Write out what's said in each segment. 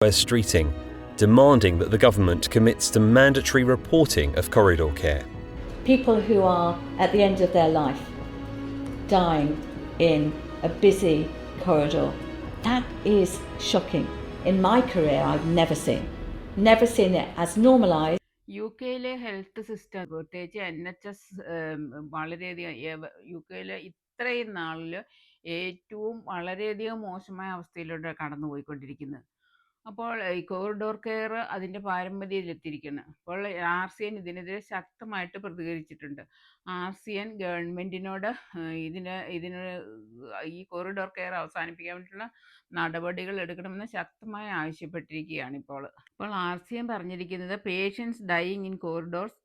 West Streeting, demanding that the government commits to mandatory reporting of corridor care. people who are at the end of their life dying in a busy corridor. That is shocking. In my career, I've never seen. Never seen it as normalised. U കെയിലെ health system പ്രത്യേകിച്ച് N H S വളരെയധികം ഏവ- U കെയിലെ ഇത്രയും നാളിൽ ഏറ്റവും വളരെയധികം മോശമായ അവസ്ഥയിലൂടെ കടന്നുപോയിക്കൊണ്ടിരിക്കുന്നത് അപ്പോൾ ഈ കോറിഡോർ കെയർ അതിന്റെ പാരമ്പര്യത്തിലെത്തിയിരിക്കുന്നു അപ്പോൾ ആർ സി എൻ ഇതിനെതിരെ ശക്തമായിട്ട് പ്രതികരിച്ചിട്ടുണ്ട്. ആർ സി എൻ ഗവൺമെന്റിനോട് ഇതിന് ഇതിന് ഈ കോറിഡോർ കെയർ അവസാനിപ്പിക്കാൻ വേണ്ടിയിട്ടുള്ള നടപടികൾ എടുക്കണമെന്ന് ശക്തമായി ആവശ്യപ്പെട്ടിരിക്കുകയാണ് ഇപ്പോൾ. ഇപ്പോൾ ആർ സി എൻ പറഞ്ഞിരിക്കുന്നത് patients dying in corridors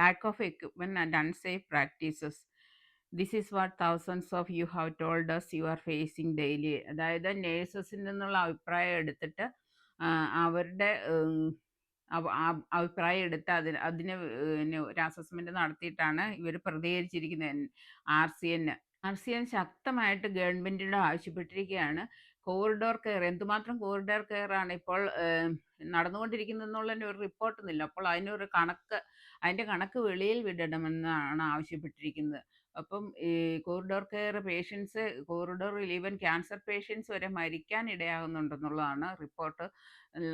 lack of equipment and unsafe practices this is what thousands of you have told us you are facing daily അതായത് നേഴ്സസിൽ നിന്നുള്ള അഭിപ്രായം എടുത്തിട്ട് അവരുടെ അഭിപ്രായം എടുത്ത് അതിന് അതിന് ഒരു അസസ്മെന്റ് നടത്തിയിട്ടാണ് ഇവർ പ്രതികരിച്ചിരിക്കുന്നത്. R C N R C N ശക്തമായിട്ട് ഗവൺമെന്റിനോട് ആവശ്യപ്പെട്ടിരിക്കുകയാണ്. കോറിഡോർ കെയർ എന്തുമാത്രം കോറിഡോർ കെയർ ആണ് ഇപ്പോൾ നടന്നുകൊണ്ടിരിക്കുന്നത് എന്നുള്ളതിന് ഒരു റിപ്പോർട്ടൊന്നുമില്ല. അപ്പോൾ അതിനൊരു കണക്ക് അതിന്റെ കണക്ക് വെളിയിൽ വിടണമെന്നാണ് ആവശ്യപ്പെട്ടിരിക്കുന്നത്. അപ്പം ഈ corridor care patients corridor even cancer patients വരെ മരിക്കാൻ ഇടയാകുന്നുണ്ടെന്നുള്ളതാണ് റിപ്പോർട്ട്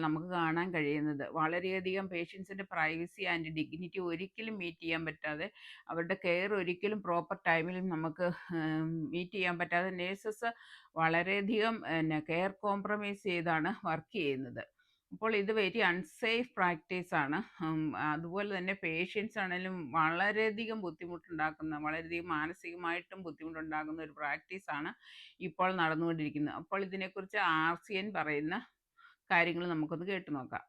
നമുക്ക് കാണാൻ കഴിയുന്നത്. വളരെയധികം പേഷ്യൻസിന്റെ പ്രൈവസി ആൻഡ് ഡിഗ്നിറ്റി ഒരിക്കലും മീറ്റ് ചെയ്യാൻ പറ്റാതെ അവരുടെ കെയർ ഒരിക്കലും പ്രോപ്പർ ടൈമിൽ നമുക്ക് മീറ്റ് ചെയ്യാൻ പറ്റാതെ നേഴ്സസ് വളരെയധികം പിന്നെ കെയർ കോംപ്രമൈസ് ചെയ്താണ് വർക്ക് ചെയ്യുന്നത്. അപ്പോൾ ഇത് വെരി അൺസേഫ് പ്രാക്ടീസ് ആണ് അതുപോലെ തന്നെ പേഷ്യൻസ് ആണെങ്കിലും വളരെയധികം ബുദ്ധിമുട്ടുണ്ടാക്കുന്ന വളരെയധികം മാനസികമായിട്ടും ബുദ്ധിമുട്ടുണ്ടാക്കുന്ന ഒരു പ്രാക്ടീസ് ആണ് ഇപ്പോൾ നടന്നുകൊണ്ടിരിക്കുന്നത് അപ്പോൾ ഇതിനെക്കുറിച്ച് ആർ സി എൻ പറയുന്ന കാര്യങ്ങൾ നമുക്കൊന്ന് കേട്ടു നോക്കാം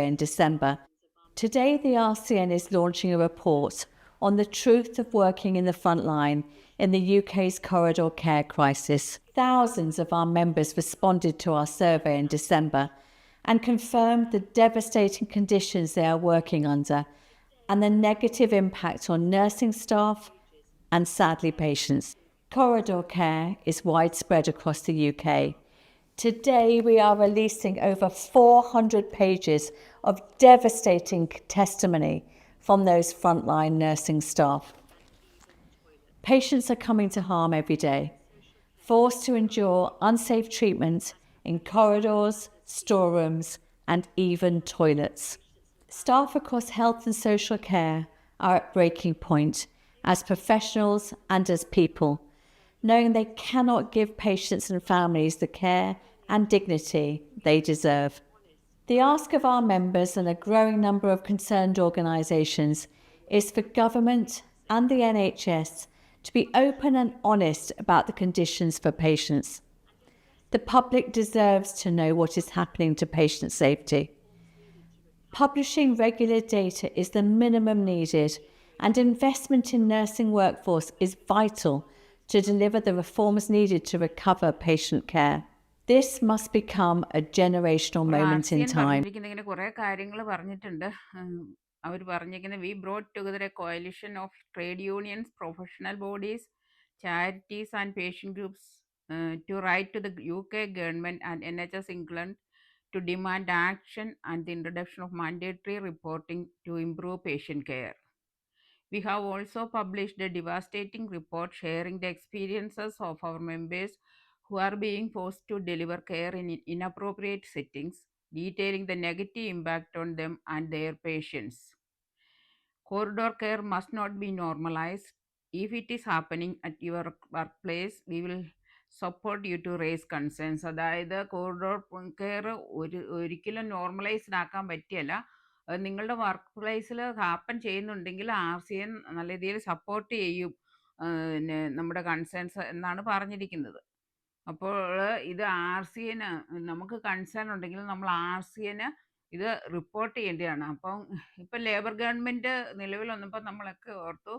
in December. Today, the RCN is launching a report on the truth of working in the front line in the UK's corridor care crisis. Thousands of our members responded to our survey in December and confirmed the devastating conditions they are working under and the negative impact on nursing staff and sadly patients. Corridor care is widespread across the UK. Today, we are releasing over 400 pages of devastating testimony from those frontline nursing staff. Patients are coming to harm every day, forced to endure unsafe treatment in corridors, storerooms, and even toilets. Staff across health and social care are at breaking point as professionals and as people, knowing they cannot give patients and families the care and dignity they deserve. The ask of our members and a growing number of concerned organisations is for government and the NHS to be open and honest about the conditions for patients. The public deserves to know what is happening to patient safety. Publishing regular data is the minimum needed, and investment in nursing workforce is vital to deliver the reforms needed to recover patient care. This must become a generational moment in time. പറഞ്ഞിരിക്കുന്ന ഇങ്ങനെ കുറെ കാര്യങ്ങൾ പറഞ്ഞിട്ടുണ്ട് അവർ പറഞ്ഞിരിക്കുന്നത് we brought together a coalition of trade unions professional bodies charities and patient groups to write to the U K government and N H S England to demand action and the introduction of mandatory reporting to improve patient care. We have also published a devastating report sharing the experiences of our members who are being forced to deliver care in inappropriate settings, detailing the negative impact on them and their patients. Corridor care must not be normalized. If it is happening at your workplace, we will support you to raise concerns അതായത് corridor care ഒരു ഒരിക്കലും normalised ആക്കാൻ പറ്റിയല്ല നിങ്ങളുടെ work പ്ലേസിൽ happen ചെയ്യുന്നുണ്ടെങ്കിൽ R C N നല്ല രീതിയിൽ സപ്പോർട്ട് ചെയ്യും പിന്നെ നമ്മുടെ കൺസേൺസ് എന്നാണ് പറഞ്ഞിരിക്കുന്നത് അപ്പോൾ ഇത് ആർ സി എന് നമുക്ക് കൺസേൺ ഉണ്ടെങ്കിൽ നമ്മൾ ആർ സി എന് ഇത് റിപ്പോർട്ട് ചെയ്യേണ്ടതാണ്. അപ്പം ഇപ്പം ലേബർ ഗവൺമെന്റ് നിലവിൽ വന്നപ്പോൾ നമ്മളൊക്കെ ഓർത്തു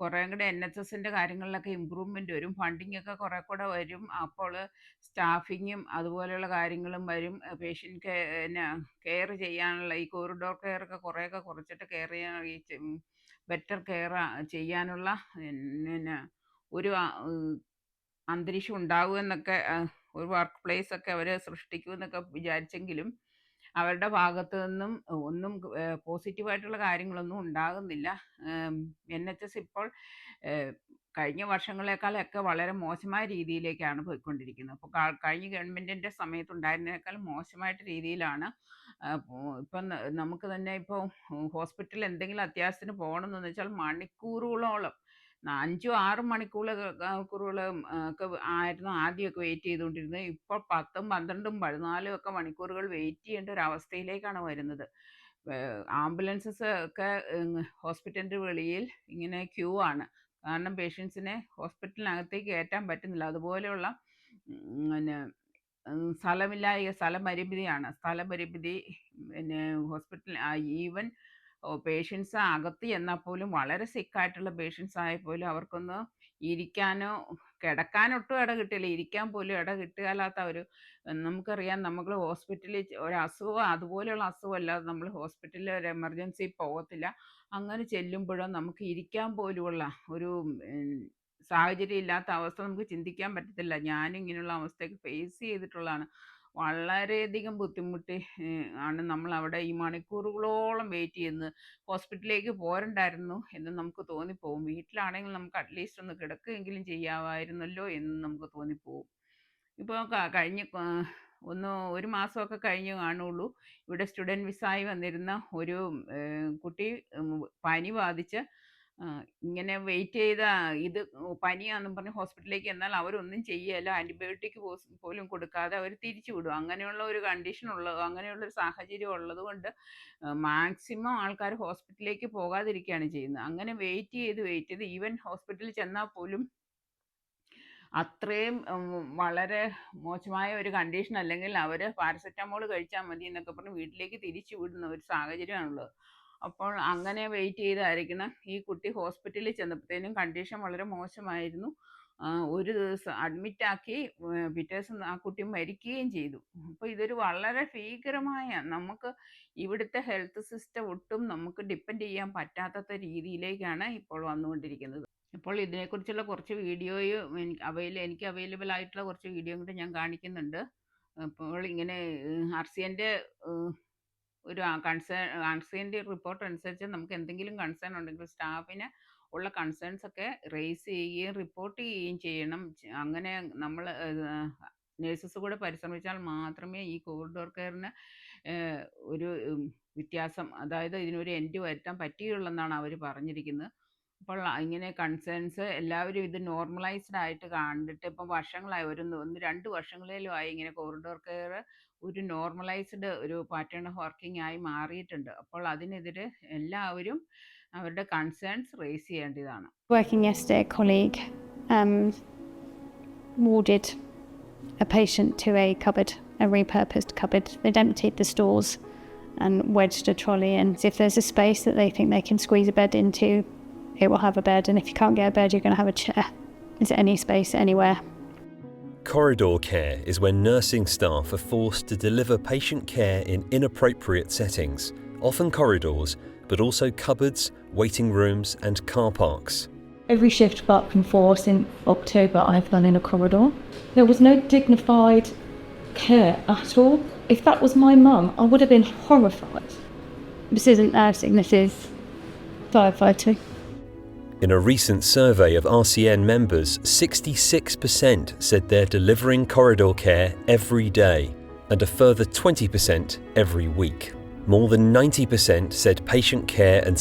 കുറേ കൂടെ എൻ എച്ച് എസിന്റെ കാര്യങ്ങളിലൊക്കെ ഇമ്പ്രൂവ്മെന്റ് വരും. ഫണ്ടിങ് ഒക്കെ കുറേ കൂടെ വരും. അപ്പോൾ സ്റ്റാഫിങ്ങും അതുപോലെയുള്ള കാര്യങ്ങളും വരും. പേഷ്യന്റ് കെയർ ചെയ്യാനുള്ള ഈ കോറിഡോർ കെയർ ഒക്കെ കുറേയൊക്കെ കുറച്ചിട്ട് കെയർ ചെയ്യാൻ ഈ ബെറ്റർ കെയർ ചെയ്യാനുള്ള പിന്നെ ഒരു അന്തരീക്ഷം ഉണ്ടാകുമെന്നൊക്കെ ഒരു വർക്ക് പ്ലേസ് ഒക്കെ അവർ സൃഷ്ടിക്കുമെന്നൊക്കെ വിചാരിച്ചെങ്കിലും അവരുടെ ഭാഗത്തു നിന്നും ഒന്നും പോസിറ്റീവായിട്ടുള്ള കാര്യങ്ങളൊന്നും ഉണ്ടാകുന്നില്ല. എൻ എച്ച് എസ് ഇപ്പോൾ കഴിഞ്ഞ വർഷങ്ങളെക്കാളൊക്കെ വളരെ മോശമായ രീതിയിലേക്കാണ് പോയിക്കൊണ്ടിരിക്കുന്നത്. അപ്പോൾ കഴിഞ്ഞ ഗവൺമെന്റിന്റെ സമയത്തുണ്ടായിരുന്നതിനേക്കാൾ മോശമായിട്ട് രീതിയിലാണ് ഇപ്പം നമുക്ക് തന്നെ ഇപ്പോൾ ഹോസ്പിറ്റലിൽ എന്തെങ്കിലും അത്യാവശ്യത്തിന് പോകണമെന്ന് വെച്ചാൽ മണിക്കൂറുകളോളം അഞ്ചും ആറും മണിക്കൂർ മണിക്കൂറുകളും ഒക്കെ ആയിരുന്നു ആദ്യമൊക്കെ വെയിറ്റ് ചെയ്തുകൊണ്ടിരുന്നത് ഇപ്പോൾ പത്തും പന്ത്രണ്ടും പതിനാലും ഒക്കെ മണിക്കൂറുകൾ വെയിറ്റ് ചെയ്യേണ്ട ഒരു അവസ്ഥയിലേക്കാണ് വരുന്നത്. ആംബുലൻസസ് ഒക്കെ ഹോസ്പിറ്റലിന്റെ വെളിയിൽ ഇങ്ങനെ ക്യൂ ആണ്. കാരണം പേഷ്യൻസിനെ ഹോസ്പിറ്റലിനകത്തേക്ക് കയറ്റാൻ പറ്റുന്നില്ല. അതുപോലെയുള്ള പിന്നെ സ്ഥലമില്ലായ സ്ഥലപരിമിതിയാണ്. സ്ഥലപരിമിതി പിന്നെ ഹോസ്പിറ്റൽ ഈവൻ പേഷ്യൻസ് അകത്ത് ചെന്നാൽ പോലും വളരെ സിക്കായിട്ടുള്ള പേഷ്യൻസ് ആയ പോലും അവർക്കൊന്ന് ഇരിക്കാനോ കിടക്കാനൊട്ടും ഇട കിട്ടില്ല. ഇരിക്കാൻ പോലും ഇട കിട്ടുകയില്ലാത്ത ഒരു നമുക്കറിയാം നമ്മൾ ഹോസ്പിറ്റലിൽ ഒരു അസുഖം അതുപോലെയുള്ള അസുഖമല്ലാതെ നമ്മൾ ഹോസ്പിറ്റലിൽ ഒരു എമർജൻസി പോകത്തില്ല. അങ്ങനെ ചെല്ലുമ്പോഴോ നമുക്ക് ഇരിക്കാൻ പോലുമുള്ള ഒരു സാഹചര്യം ഇല്ലാത്ത അവസ്ഥ നമുക്ക് ചിന്തിക്കാൻ പറ്റത്തില്ല. ഞാനും ഇങ്ങനെയുള്ള അവസ്ഥയൊക്കെ ഫേസ് ചെയ്തിട്ടുള്ളതാണ്. വളരെയധികം ബുദ്ധിമുട്ടി ആണ് നമ്മൾ അവിടെ ഈ മണിക്കൂറുകളോളം വെയിറ്റ് ചെയ്യുന്നത്. ഹോസ്പിറ്റലിലേക്ക് പോരണ്ടായിരുന്നു എന്ന് നമുക്ക് തോന്നിപ്പോവും. വീട്ടിലാണെങ്കിൽ നമുക്ക് അറ്റ്ലീസ്റ്റ് ഒന്ന് കിടക്കുകയെങ്കിലും ചെയ്യാമായിരുന്നല്ലോ എന്ന് നമുക്ക് തോന്നിപ്പോവും. ഇപ്പോൾ കഴിഞ്ഞ ഒന്ന് ഒരു മാസമൊക്കെ കഴിഞ്ഞ് കാണുള്ളൂ ഇവിടെ സ്റ്റുഡന്റ് വിസായി വന്നിരുന്ന ഒരു കുട്ടി പനി ബാധിച്ച് ഇങ്ങനെ വെയിറ്റ് ചെയ്ത ഇത് പനിയാണെന്നും പറഞ്ഞ് ഹോസ്പിറ്റലിലേക്ക് എന്നാൽ അവരൊന്നും ചെയ്യല്ല ആന്റിബയോട്ടിക് പോലും കൊടുക്കാതെ അവർ തിരിച്ചു വിടും. അങ്ങനെയുള്ള ഒരു കണ്ടീഷൻ ഉള്ളത് അങ്ങനെയുള്ള ഒരു സാഹചര്യം ഉള്ളത് കൊണ്ട് മാക്സിമം ആൾക്കാർ ഹോസ്പിറ്റലിലേക്ക് പോകാതിരിക്കുകയാണ് ചെയ്യുന്നത്. അങ്ങനെ വെയിറ്റ് ചെയ്ത് വെയിറ്റ് ചെയ്ത് ഈവൻ ഹോസ്പിറ്റലിൽ ചെന്നാൽ പോലും അത്രയും വളരെ മോശമായ ഒരു കണ്ടീഷൻ അല്ലെങ്കിൽ അവർ പാരസെറ്റമോൾ കഴിച്ചാൽ മതി എന്നൊക്കെ പറഞ്ഞ് വീട്ടിലേക്ക് തിരിച്ചു വിടുന്ന ഒരു സാഹചര്യമാണുള്ളത്. അപ്പോൾ അങ്ങനെ വെയിറ്റ് ചെയ്തായിരിക്കണം. ഈ കുട്ടി ഹോസ്പിറ്റലിൽ ചെന്നപ്പോഴത്തേനും കണ്ടീഷൻ വളരെ മോശമായിരുന്നു. ഒരു ദിവസം അഡ്മിറ്റാക്കി പിറ്റേ ദിവസം ആ കുട്ടി മരിക്കുകയും ചെയ്തു. അപ്പോൾ ഇതൊരു വളരെ ഭീകരമായ നമുക്ക് ഇവിടുത്തെ ഹെൽത്ത് സിസ്റ്റം ഒട്ടും നമുക്ക് ഡിപ്പെൻഡ് ചെയ്യാൻ പറ്റാത്ത രീതിയിലേക്കാണ് ഇപ്പോൾ വന്നുകൊണ്ടിരിക്കുന്നത്. ഇപ്പോൾ ഇതിനെക്കുറിച്ചുള്ള കുറച്ച് വീഡിയോയും അവൈല എനിക്ക് അവൈലബിൾ ആയിട്ടുള്ള കുറച്ച് വീഡിയോ കൂടെ ഞാൻ കാണിക്കുന്നുണ്ട്. അപ്പോൾ ഇങ്ങനെ ആർ ഒരു കൺസേൺ എന്റെ റിപ്പോർട്ട് അനുസരിച്ച് നമുക്ക് എന്തെങ്കിലും കൺസേൺ ഉണ്ടെങ്കിൽ സ്റ്റാഫിന് ഉള്ള കൺസേൺസ് ഒക്കെ റേസ് ചെയ്യുകയും റിപ്പോർട്ട് ചെയ്യുകയും ചെയ്യണം. അങ്ങനെ നമ്മൾ നേഴ്സസ് കൂടെ പരിശ്രമിച്ചാൽ മാത്രമേ ഈ കോറിഡോർ കെയറിന് ഒരു വ്യത്യാസം അതായത് ഇതിനൊരു എൻഡ് വരുത്താൻ പറ്റുകയുള്ളൂ അവർ പറഞ്ഞിരിക്കുന്നത്. ഇപ്പോൾ ഇങ്ങനെ കൺസേൺസ് എല്ലാവരും ഇത് നോർമലൈസ്ഡ് ആയിട്ട് കണ്ടിട്ട് ഇപ്പം വർഷങ്ങളായി ഒരു ഒന്ന് രണ്ട് വർഷങ്ങളിലും ആയി ഇങ്ങനെ കോറിഡോർ കെയർ ഒരു നോർമലൈസ്ഡ് ഒരു പാറ്റേൺ ഓഫ് വർക്കിംഗ് ആയി മാറിയിട്ടുണ്ട് അപ്പോൾ അതിനെതിരെ എല്ലാവരും അവരുടെ കൺസേൺസ് റേസ് ചെയ്യേണ്ടതാണ് working um, A patient to a cupboard, a repurposed cupboard. They'd emptied the stores and wedged a trolley in. So if there's a space that they think they can squeeze a bed into, it will have a bed, and if you can't get a bed, you're going to have a chair. Is any space anywhere? Corridor care is when nursing staff are forced to deliver patient care in inappropriate settings, often corridors, but also cupboards, waiting rooms, and car parks. Every shift apart from four since October, I've done in a corridor. There was no dignified care at all. If that was my mum, I would have been horrified. This isn't nursing, this is firefighting. In a recent survey of RCN members, 66% said they're delivering corridor care every day, and a further 20% every week. More than 90% said patient care and